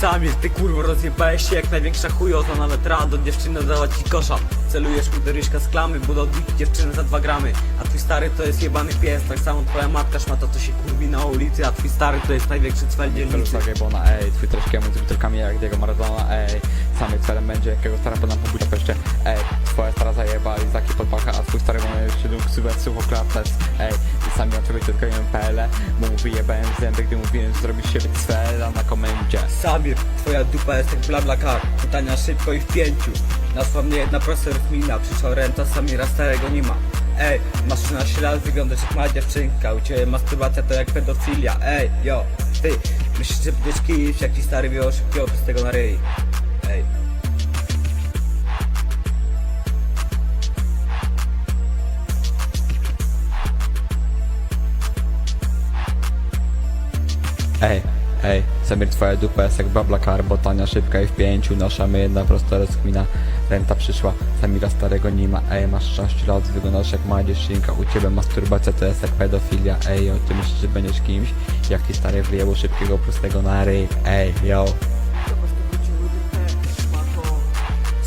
Samir, ty kurwa rozjebałeś się jak największa chujoza. Nawet rado dziewczynę dała ci kosza. Celujesz mi do ryśka z klamy, bo odbić dziewczynę za dwa gramy. A twój stary to jest jebany pies. Tak samo twoja matka szmata to się kurwi na ulicy. A twój stary to jest największy cwel dzielnicy. Bona, ej, twój troszkę między butelkami jak Diego Maradona, ej. Samym celem będzie jakiego stara pana po Budapeszcie, ej Twoja stara zajeba Lizaki pod pachę, a twój stary ma jeszcze dług sylwet suchoklates, ej I sami od ciebie tylko jem PL, bo mu wyjebałem zęby, gdy mówiłem, że zrobisz siebie cwela. na Samir, twoja dupa jest jak bla kar Pytania szybko i w pięciu. Nasła mnie jedna prosta rozmina Przyszła renta, Samira starego nie ma Ej, masz 13 lat, wyglądasz jak mała dziewczynka. U ciebie masturbacja to jak pedofilia. Ej, yo, ty Myślisz, że będziesz kimś, jak ci stary wyjął szybkiego z tego na ryj. Ej. Ej, ej, Samir twoja dupa jest jak bablakar, bo tania szybka i w pięciu Noszamy jedna prosta rozkmina. Renta przyszła, Samira starego nie ma. Ej, masz 16 lat, wyglądasz jak dziewczynka U ciebie masturbacja to jest jak pedofilia. Ej, o ty myślisz, że będziesz kimś? Jak stary wyjęło szybkiego prostego na ryj. Ej, yo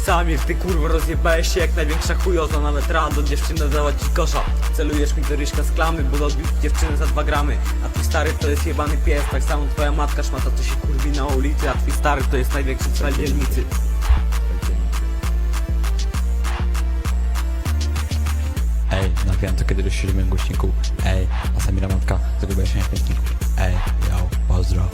Samir, ty kurwa rozjebałeś się jak największa chujoza. Nawet rado dziewczynę dała ci kosza. Celujesz mi do ryśka z klamy, bo odbić dziewczynę za dwa gramy. A twój stary to jest jebany pies. Tak samo twoja matka szmata to się kurwi na ulicy. A twój stary to jest największy cwel dzielnicy. Ej, nawijam to kiedy do siódmego głośniku Ej, a Samira matka zagubiła się na Ej, yo, pozdro